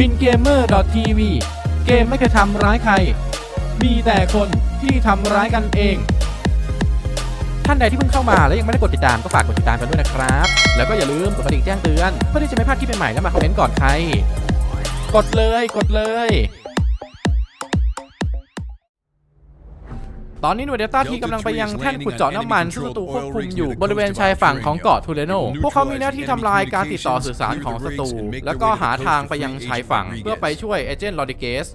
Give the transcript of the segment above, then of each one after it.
บินเกมเมอร์ทีวีเกมไม่เคยทำร้ายใคร มีแต่คนที่ทำร้ายกันเอง ท่านใดที่เพิ่งเข้ามาและยังไม่ได้กดติดตามก็ฝากกดติดตามกันด้วยนะครับ แล้วก็อย่าลืมกดกระดิ่งแจ้งเตือนเพื่อที่จะไม่พลาดคลิปใหม่ๆและมาคอมเมนต์ก่อนใคร กดเลยกดเลย ตอนนี้หน่วยเดลต้าทีกำลังไปยังแท่นขุดเจาะน้ำมันซึ่งศัตรูควบคุมอยู่บริเวณชายฝั่งของเกาะทูเรโน พวกเขามีหน้าที่ทำลายการติดต่อสื่อสารของศัตรูแล้วก็หาทางไปยังชายฝั่ง เพื่อไปช่วยเอเจนต์ลอดิเกส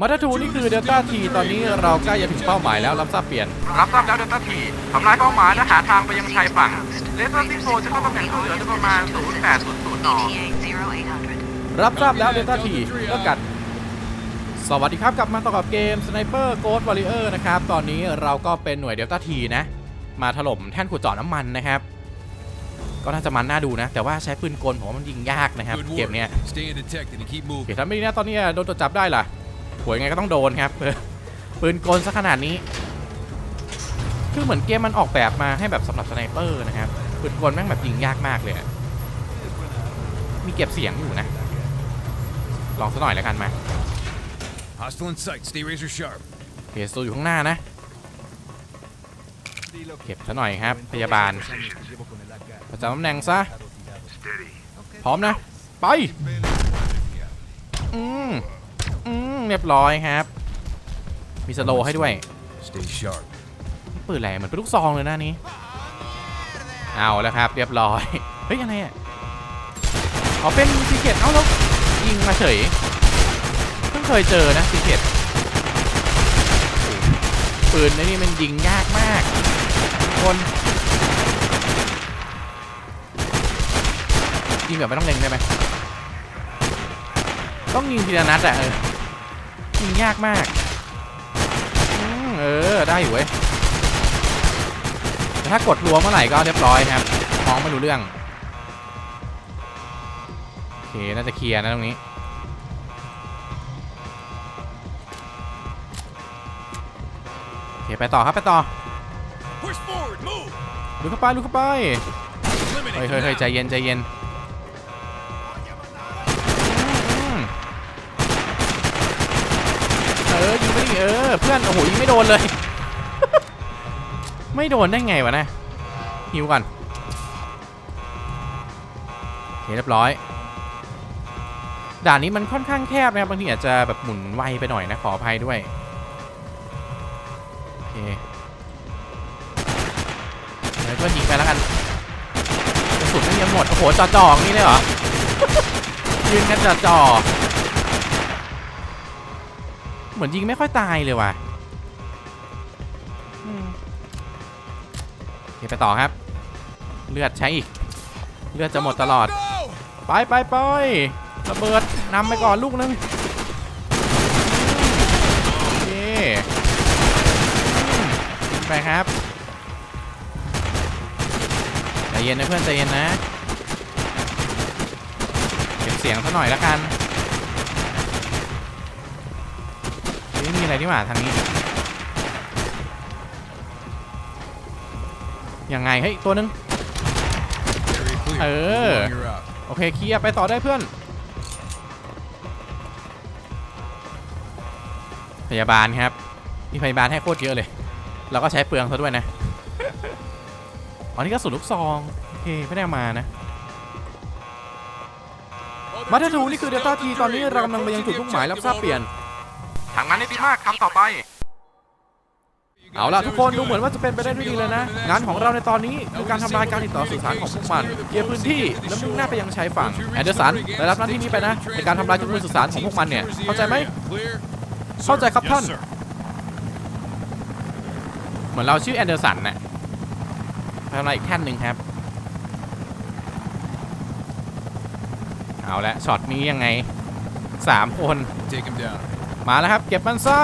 มาทัทูนี่คือเดลต้าทีตอนนี้เราใกล้จะถึงเป้าหมายแล้วรับทราบเปลี่ยน รับทราบแล้วเดลต้าทีทำลายเป้าหมายและหาทางไปยังชายฝั่งเลเซอร์ซิโฟจะเข้าตำแหน่งช่วยเหลือได้ประมาณ 0800น ETA 0800. รับทราบแล้วเดลต้าทีเลิกกัน สวัสดีครับกลับมาต่อกับเกม Sniper Ghost Warrior นะครับ ตอนนี้เราก็เป็นหน่วยเดลต้าทีนะ มาถล่มแท่นขุดเจาะน้ำมันนะครับ ก็น่าจะมันน่าดูนะ แต่ว่าใช้ปืนกลผมว่ามันยิงยากนะครับ Good เกม work. เนี้ย Stay undetected and keep โอ moving. เคถ้าไม่ดีนะตอนนี้โดนตรวจจับได้ล่ะหวยไงก็ต้องโดนครับ ปืนกลซะขนาดนี้ คือเหมือนเกมมันออกแบบมาให้แบบสำหรับสไนเปอร์นะครับ ปืนกลแม่งแบบยิงยากมากเลยอะมีเก็บเสียงอยู่นะ ลองสักหน่อยแล้วกันมา Hostile in sight. Stay razor sharp. เพจตัวอยู่ข้างหน้านะ เก็บซะหน่อยครับ พยาบาล ประจำตำแหน่งซะ พร้อมนะ ไป อืม อืม เรียบร้อยครับ มีสโลว์ให้ด้วย Stay sharp. ปืนอะไรเหมือนเป็นลูกซองเลยนะอันนี้ เอาแล้วครับ เรียบร้อย เฮ้ยอะไรอะอ๋อเป็นซีเกตเอ้าแล้วยิงมาเฉย เคยเจอนะซีเกตปืนไอ้นี่มันยิงยากมาก คนยิงแบบไม่ต้องเล็งได้ไหมต้องยิงทีละนัดอะเออยิงยากมากอเออ ได้อยู่เว้ยแต่ถ้ากดรวเมื่อไหร่ก็เรียบร้อยครับมองไม่รู้เรื่อง โอเค น่าจะเคลียร์นะตรงนี้ เคไปต่อครับไปต่อ Push forward. Move. ลุกเข้าไปลุกเข้าไป Eliminate. เฮ้ย them เฮ้ยเฮ้ย now. ใจเย็นใจเย็นอืมเออยิงไปดิเออเพื่อนโอ้โหยิงไม่โดนเลย ไม่โดนได้ไงวะนะฮิวก่อนโอเคเรียบร้อยด่านนี้มันค่อนข้างแคบนะครับบางทีอาจจะแบบหมุนไวไปหน่อยนะขออภัยด้วย เดี๋ยวเพื่อนยิงไปแล้วกันกระสุนไม่ยังหมดโอ้โหจ่อจ่อๆอย่างนี้เลยเหรอยืนกันจ่อจ่อเหมือนยิงไม่ค่อยตายเลยว่ะอืมโอเไปต่อครับ เลือดใช้อีก เลือดจะหมดตลอด ไปไปไประเบิดนำไปก่อนลูกนึงโอเคไปครับ เย็นนะเพื่อนใจเย็นนะเก็บเสียงซะหน่อยแล้วกันเฮ้ยมีอะไรนี่หว่าทางนี้ ยังไงเฮ้ยตัวนึง Area clear. Uh. Move on, You're out. โอเคเคลียร์ไปต่อได้เพื่อน พยาบาลครับ มีพยาบาลให้โคตรเยอะเลย เราก็ใช้เปลืองซะด้วยนะ อ๋อนี่ก็สุนลูกซองโอเคไม่ได้เอามานะ Oh, มาเททูนี่คือเดลต้าทีตอนนี้เรากำลังไปยังจุดมุ่งหมายรับทราบเปลี่ยน ทางนั้นได้ดีมากคำต่อไป เอาล่ะทุกคนดูเหมือนว่าจะเป็นไปได้ด้วยดีเลยนะ งานของเราในตอนนี้คือการทำลายการติดต่อสื่อสารของพวกมันเคลียร์พื้นที่และมุ่งหน้าไปยังชายฝั่งแอนเดอร์สันได้รับหน้าที่นี้ไปนะในการทำลายทุกมือสื่อสารของพวกมันเนี่ยเข้าใจไหม Clear. เข้าใจครับท่าน Yes, sir. เหมือนเราชื่อแอนเดอร์สันนะ ไปทำลายอีกแท่นหนึ่งครับ เอาละช็อตนี้ยังไงสามคน Take him down. มาแล้วครับ เก็บมันซะ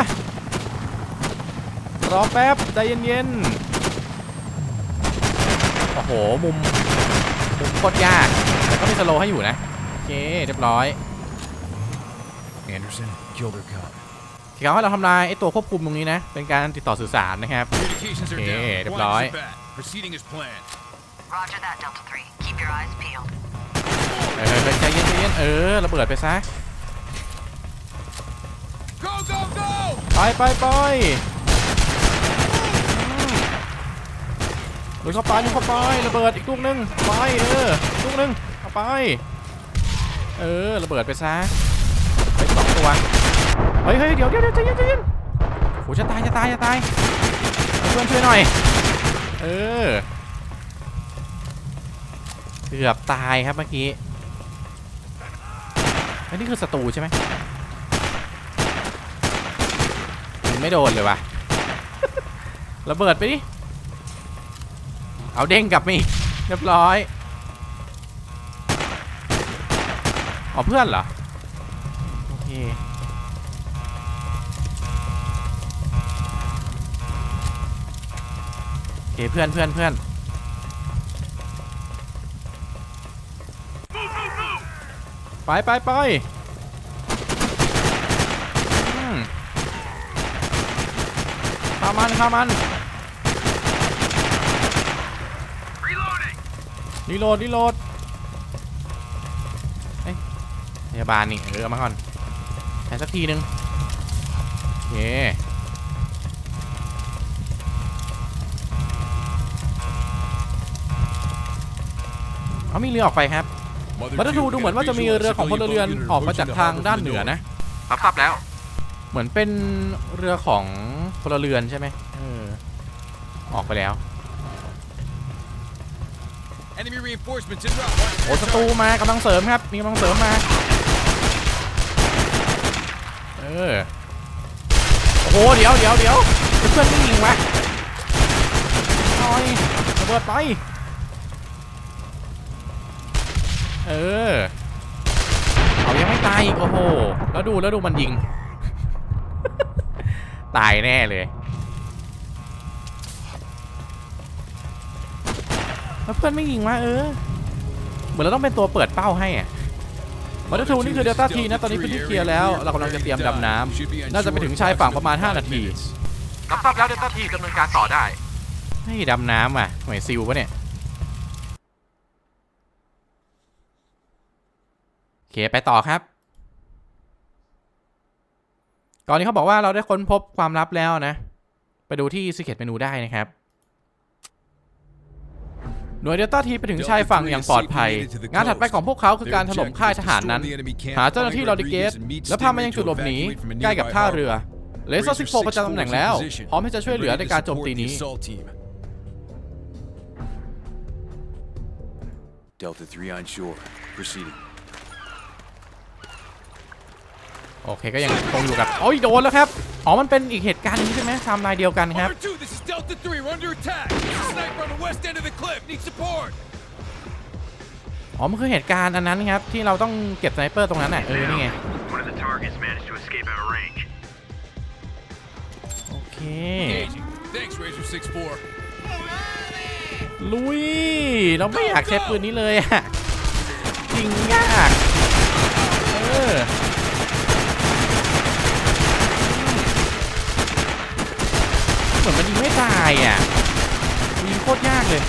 รอแป๊บ ใจเย็นๆ โอ้โห มุม มุมโคตรยาก แต่ก็มีสโลว์ให้อยู่นะ โอเค เรียบร้อย Anderson killed her cop. ที่เขาให้เราทำลายไอ้ตัวควบคุมตรงนี้นะ เป็นการติดต่อสื่อสารนะครับ Communications are Okay, down. เรียบ Blind ร้อย as a bat. Proceeding as planned. Roger that, Delta 3. Keep your eyes peeled. เออเฮ้ยใจเย็นใจเย็นเออระเบิดไปซะ Go, go, go! ไปไปไปอืมลุยเข้าไปลุยเข้าไประเบิดอีกลูกหนึงไปเออลูกหนึงเอาไป เออระเบิดไปซะไปสองตัวเฮ้ยเฮ้ยเดี๋ยวเดี๋ยวเดี๋ยวใจเย็นใจเย็นโหจะตายจะตายจะตายเอาเพื่อนช่วยหน่อย เออเกือบตายครับเมื่อกี้อันนี้คือศัตรูใช่ไหมยิงไม่โดนเลยวะระเบิดไปดิ เอาเด้งกลับมาอีกเรียบร้อยอ๋อเพื่อนเหรอ โอเค เพื่อนเพื่อนเพื่อนไปไปไปอืมข้ามันข้ามันรีโหลดรีโหลดเอ้ยพยาบาลนี่เออเอามาก่อนแทนสักทีนึงโอเค เขามีเรือออกไปครับบัตเตอร์ทูดูเหมือนว่าจะมีเรือของพลเรือนออกมาจากทางด้านเหนือนะ รับทราบแล้ว เหมือนเป็นเรือของพลเรือนใช่ไหมเออออกไปแล้ว Enemy reinforcements en route. Watch โอ้ your ศัตรู target. มากำลังเสริมครับ มีกำลังเสริมมา เออ โอ้โห เดี๋ยวเดี๋ยวเดี๋ยวเพื่อนไม่ยิงวะหน่อยระเบิดไป เออเอายังไม่ตายอีกโอ้โห แล้วดูแล้วดูมันยิง ตายแน่เลยแล้วเพื่อนไม่ยิงวะเออ เหมือนเราต้องเป็นตัวเปิดเป้าให้อะมาร์ทูนี่คือเดลต้าทีนะ ตอนนี้พื้นที่เคลียร์แล้ว เรากำลังจะเตรียมดำน้ำน่าจะไปถึงชายฝั่งประมาณ 5 นาทีรับทราบแล้วเดลต้าทีดำเนินการต่อได้ให้ดำน้ำอะหน่วยซิลปะเนี่ย โอ เคไปต่อครับก่อนนี้เขาบอกว่าเราได้ค้นพบความลับแล้วนะ ไปดูที่ Secret Menu ได้นะครับ หน่วยเดลต้าทีไปถึงชายฝั่งอย่างปลอดภัย งานถัดไปของพวกเขาคือการถล่มค่ายทหารนั้น หาเจ้าหน้าที่ลอดิเกตและพามายังจุดหลบหนีใกล้กับท่าเรือเลเซอร์ซิกโฟประจำตำแหน่งแล้ว พร้อมที่จะช่วยเหลือในการโจมตีนี้ Delta 3 on shore. Proceeding. โอเคก็ยังคงอยู่กับโอ้ยโดนแล้วครับ อ๋อ มันเป็นอีกเหตุการณ์หนึงใช่ไหมไทม์ไลน์เดียวกันครับ Over two, this is Delta 3. We're under attack. There's a sniper on the west end of the cliff. Need support. อ๋อ มันคือเหตุการณ์อันนั้นครับ ที่เราต้องเก็บสไนเปอร์ตรงนั้นน่ะเออ นี่ไง One of the targets managed to escape out of range. โอเค Engaging. Thanks, Razor 6-4. ลุย เราไม่อยากใช้ปืนนี้เลยอะยิงยาก เออ เหมือนมันยิงไม่ตายอะยิงโคตรยากเลย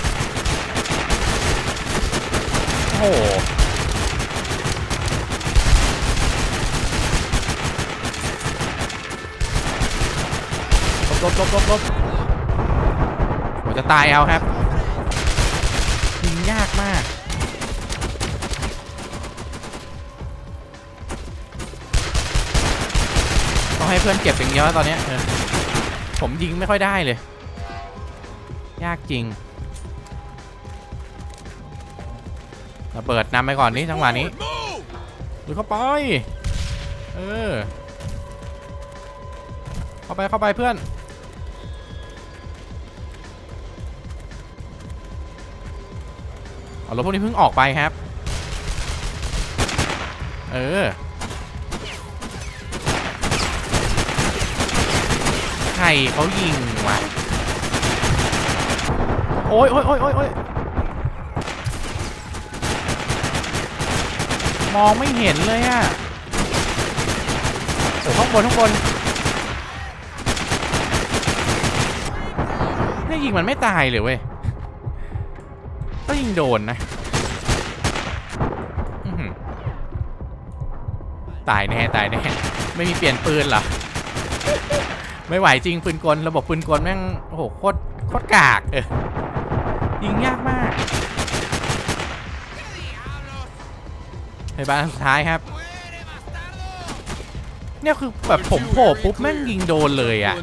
โอ้โหลบลบลบลบผมจะตายเอาครับยิงยากมากต้องให้เพื่อนเก็บอย่างเดียวแล้วตอนนี้ ผมยิงไม่ค่อยได้เลย ยากจริงระเบิดนำไปก่อนนี่จังหวะนี้ดูเข้าไป เออ เข้าไปเข้าไปเพื่อน เอารถพวกนี้เพิ่งออกไปครับ เออ ใคร เขายิงวะโอ้ยโอ้ยโอ้ยโอ้ยมองไม่เห็นเลยอะโอ้ข้างบนข้างบนนี่ยิงมันไม่ตายเลยเว้ยก็ยิงโดนนะตายแน่ตายแน่ไม่มีเปลี่ยนปืนเหรอ ไม่ไหวจริงปืนกลระบบปืนกลแม่งโอ้โหโคตรโคตรกากเออยิงยากมากพยาบาลสุดท้ายครับ เนี่ยคือแบบผมโผล่ปุ๊บแม่งยิงโดนเลยอะ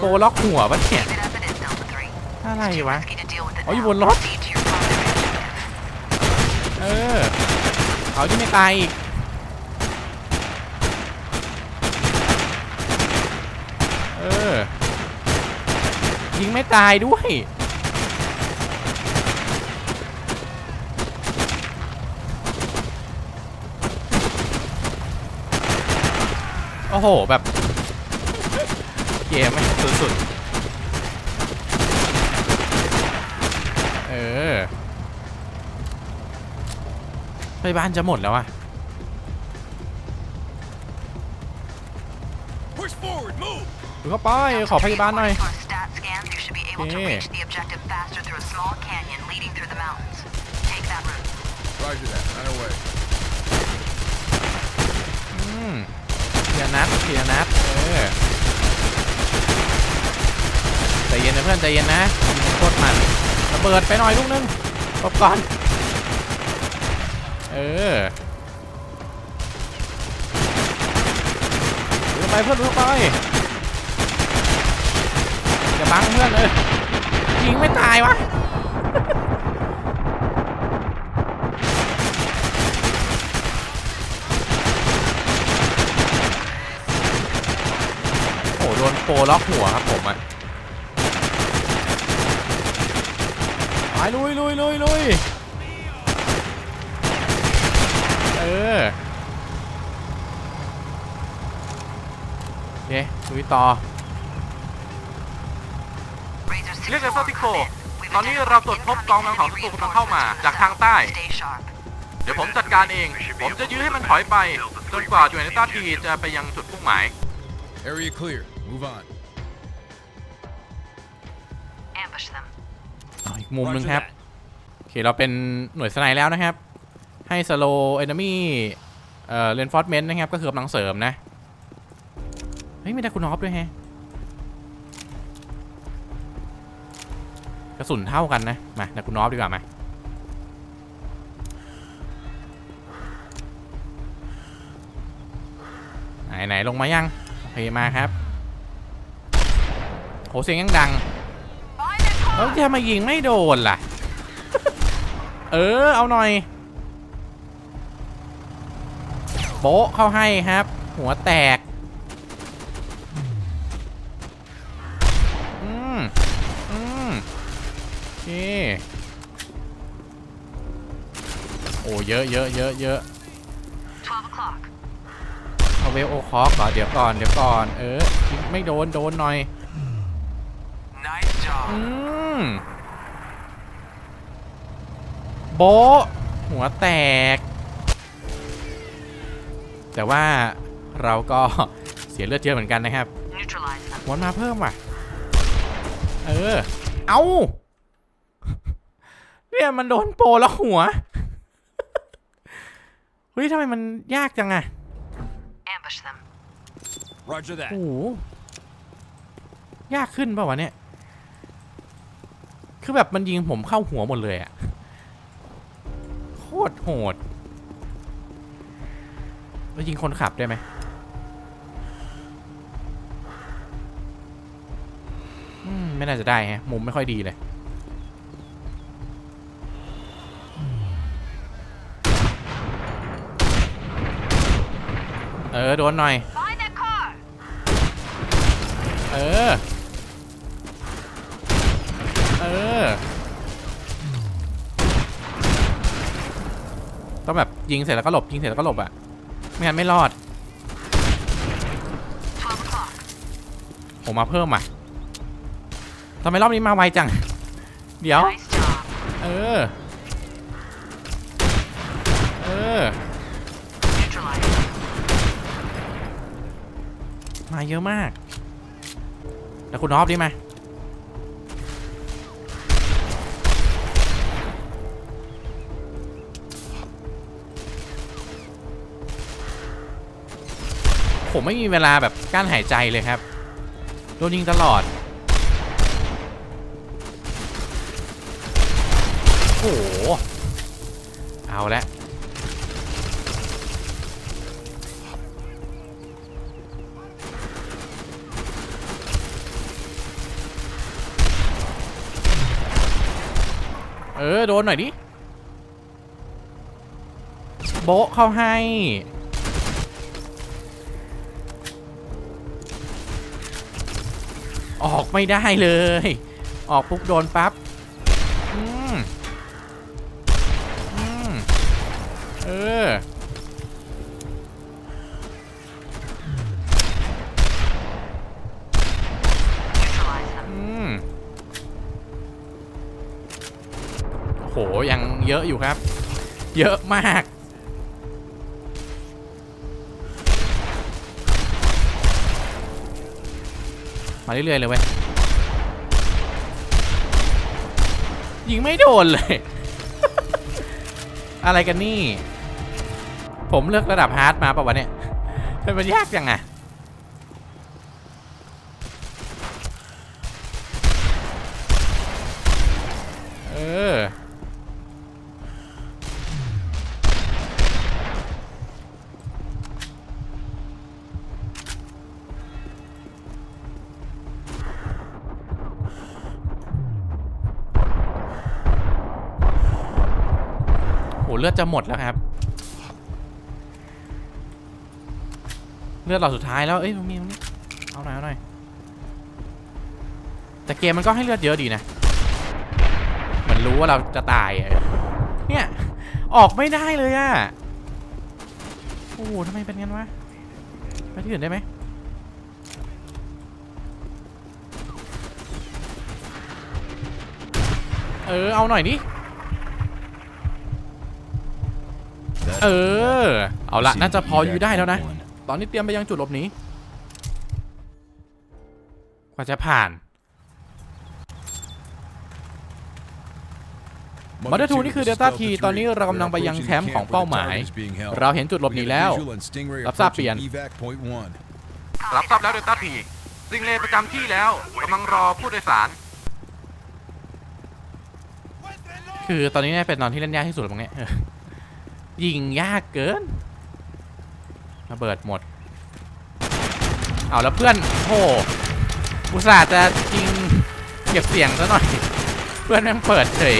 โปล็อกหัวปะเนี่ยอะไรวะ risky to deal with it อ๋ออยู่บนรถ เออเขาที่ไม่ตายอีก เออ ยิงไม่ตายด้วย โอ้โห แบบ เกมไม่งสุดๆ เออพยาบาลจะหมดแล้วอะ Push forward. Move. ดูเข้าไป ขอพยาบาลหน่อย able to Okay. reach the objective faster through a small canyon leading through the mountains. Take that route. Roger that. On our way. อืมเทียนัดเทียนัดเออใจเย็นนะเพื่อนใจเย็นนะยิงโคตรมันระเบิดไปหน่อยลูกนึงตบก่อน เออดูเข้าไปเพื่อนดูเข้าไป อย่าบังเพื่อนเลยยิงไม่ตายวะโอ้โดนโปล็อกหัวครับผมอะไปลุยลุยลุยลุยเออโอเคลุยต่อ เรียกเลเซอร์พิโค confirmed in. We've ตอนนี้ identified เราตรวจพบกองกำลังของศัตรูกำลังเข้ามาจากทางใต้ Stay sharp. เดี๋ยวผมจัดการเอง ผมจะยื้อให้มันถอยไปจนกว่ายูเนต้าทีจะไปยังจุดมุ่งหมาย Area clear. Move on. Ambush them. เอาอีกมุมหนึง Roger ครับ that. โอเค เราเป็นหน่วยสไนแล้วนะครับ ให้สโลเอนมี่เอ่อเรนฟอร์ m เมนต์นะครับ ก็คือกำลังเสริมนะ เฮ้ยมีดาคุณออฟด้วยแฮะ กระสุนเท่ากันนะ มาดาคุณออฟดีกว่ามาไหนไหนลงมายัง โอเคมาครับ โหเสียงยังดังแล้วจะมายิงไม่โดนล่ะ เออ เอาหน่อย โป๊ะเข้าให้ครับ หัวแตก อืม อืมโอ เคโอ้เยอะเยอะเยอะเยอะ12 o'clock. เอาเวลโอคอกเหรอเดี๋ยวก่อนเดี๋ยวก่อน เออ ไม่โดนโดนหน่อย Nice job. อืมโบะหัวแตก แต่ว่าเราก็เสียเลือดเยอะเหมือนกันนะครับ Neutralize them. หัวมาเพิ่มว่ะ เออ เอา เนี่ยมันโดนโปรแล้วหัว เฮ้ยทำไมมันยากจังอะ Ambush them. Roger โอ้ that. โหยากขึ้นเปล่าวะเนี่ย คือแบบมันยิงผมเข้าหัวหมดเลยอะโคตรโหดแล้วยิงคนขับได้ไหมอืมไม่น่าจะได้ฮะมุมไม่ค่อยดีเลย เออ โดนหน่อย เออ เออ ต้องแบบยิงเสร็จแล้วก็หลบ ยิงเสร็จแล้วก็หลบอะไม่งั้นไม่รอด ผมมาเพิ่มอะทำไมรอบนี้มาไวจัง เดี๋ยว เออ เออ มาเยอะมาก แล้วคุณออฟดีไหมผมไม่มีเวลาแบบกั้นหายใจเลยครับ โดนยิงตลอด โอ้โห เอาละ ออโดนหน่อยดิ โบะเข้าให้ ออกไม่ได้เลย ออกปุ๊บโดนปั๊บอืมอืมเออ เยอะอยู่ครับ เยอะมาก มาเรื่อยๆเลยเว้ยยิงไม่โดนเลย อะไรกันนี่ ผมเลือกระดับฮาร์ดมาปะวะเนี่ยทำไมมันยากจังอะ เลือดจะหมดแล้วครับ เลือดเราสุดท้ายแล้วเอ้ยตรงนี้ตรงนี้เอาหน่อยเอาหน่อยแต่เกมมันก็ให้เลือดเยอะดีนะเหมือนรู้ว่าเราจะตายเนี่ย ออกไม่ได้เลยอะโอ้โหทำไมเป็นงั้นวะไปที่อื่นได้ไหมเออ เอาหน่อยดิ เออ เอาละน่าจะพออยู่ได้แล้วนะ ตอนนี้เตรียมไปยังจุดหลบหนีกว่าจะผ่านมอเตอร์ทูนี่คือ Delta T ตอนนี้เรากำลังไปยังแคมป์ของเป้าหมาย เราเห็นจุดหลบหนีแล้ว รับทราบเปลี่ยน รับทราบแล้วเดลต้าทีซิงเลประจำที่แล้วกำลังรอผู้โดยสาร คือตอนนี้เนี่ยเป็นตอนที่เล่นยากที่สุดตรงเนี้ย ยิงยากเกินระเบิดหมด เอาแล้วเพื่อนโอ้โหอุตส่าห์จะยิงเก็บเสียงซะหน่อย เพื่อนแม่งเปิดเฉย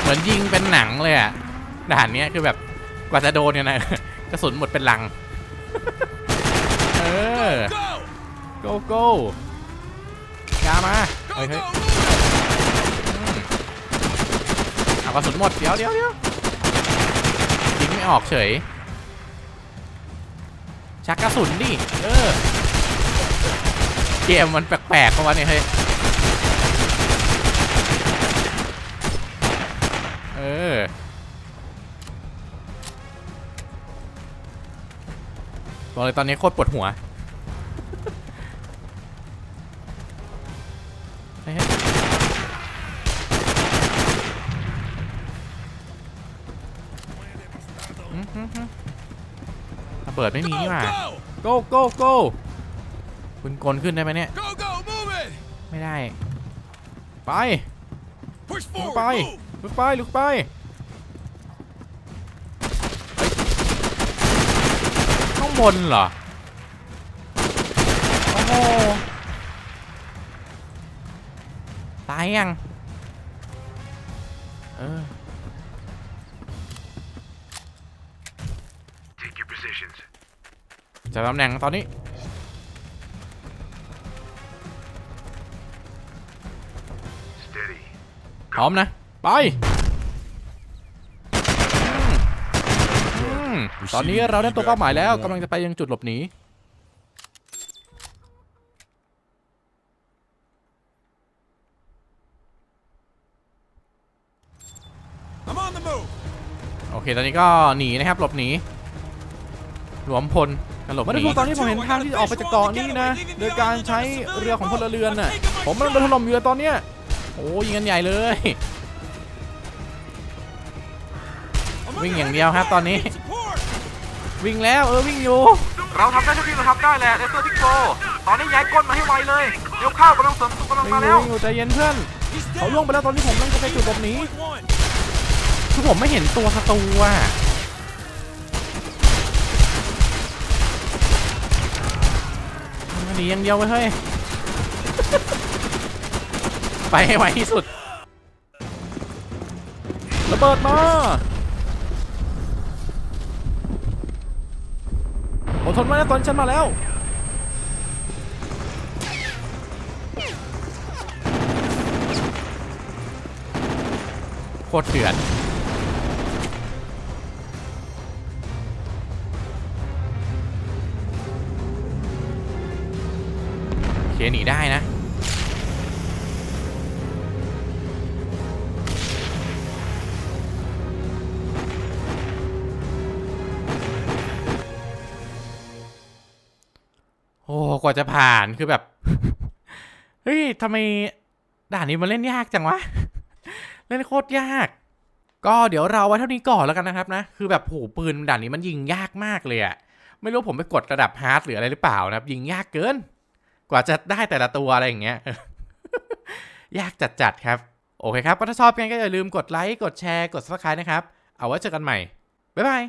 เหมือนยิงเป็นหนังเลยอะด่านนี้คือแบบกว่าจะโดนเนี่ยนะกระสุนหมดเป็นลัง เออ Go! go go ยามาเฮ้ยเฮ้ย go, อืมเอากระสุนหมด เดี๋ยวเดี๋ยวเดี๋ยวยิงไม่ออกเฉย ชักกระสุนดิ เออ เกมมันแปลกๆเพราะว่าเนี่ยเฮ้ย เออบอกเลยตอนนี้โคตรปวดหัว เบิดไม่มีนี่หว่า Go! go go go คุณกลขึ้นได้ไหมเนี่ย Go, go, move it! ไม่ได้ ไป Push ลุก forward, ไป move! ลุกไปลุกไปเฮ้ยข้างบนเหรอ โอ้โหตายยัง เออ จะตำแหน่งตอนนี้ Steady. พร้อมนะ ไปตอนนี้เราได้ตัวเป้าหมายแล้วกำลังจะไปยังจุดหลบหนีโอเค ตอนนี้ก็หนีนะครับ หลบหนี หลวมพลกันหลบหนีตอนนี้ผมเห็นทางที่จะออกไปจากเกาะนี้นะ โดยการใช้เรือของพลเรือนน่ะ ผมมันโดนถล่มอยู่ตอนเนี้ยโอ้ยิงกันใหญ่เลย วิ่งอย่างเดียวครับตอนนี้ Support! วิ่งแล้วเออวิ่งอยู่ เราทำได้เท่าที่เราทำได้แหละเลเซอร์ทิกโกตอนนี้ย้ายก้นมาให้ไวเลยเร็วเข้ากำลังเสริมตัวกำลังวิ่งมาอแล้ยู่ววิ่งอยู่ใจเย็นเพื่อน He's เขาล่วงไปแล้วตอนนี้ผมกำลังจะไปจุดหลบหนี Point one. คือผมไม่เห็นตัวศัตรูอะ หนีอย่างเดียวไปเฮ้ย ไปให้ไวที่สุด ระเบิดมาอดทนไว้นะตอนฉันมาแล้ว โคตรเถื่อน เคหนีได้นะ โอ้กว่าจะผ่านคือแบบ เฮ้ยทำไมด่านนี้มันเล่นยากจังวะ เล่นโคตรยาก ก็เดี๋ยวเราไว้เท่านี้ก่อนแล้วกันนะครับนะ คือแบบโหปืนด่านนี้มันยิงยากมากเลยอะไม่รู้ผมไปกดระดับฮาร์ดหรืออะไรหรือเปล่านะครับ ยิงยากเกิน กว่าจะได้แต่ละตัวอะไรอย่างเงี้ยยากจัดๆครับ โอเคครับ ก็ถ้าชอบกันก็อย่าลืมกดไลค์ กดแชร์ กด subscribe นะครับ เอาไว้เจอกันใหม่ บ๊ายบาย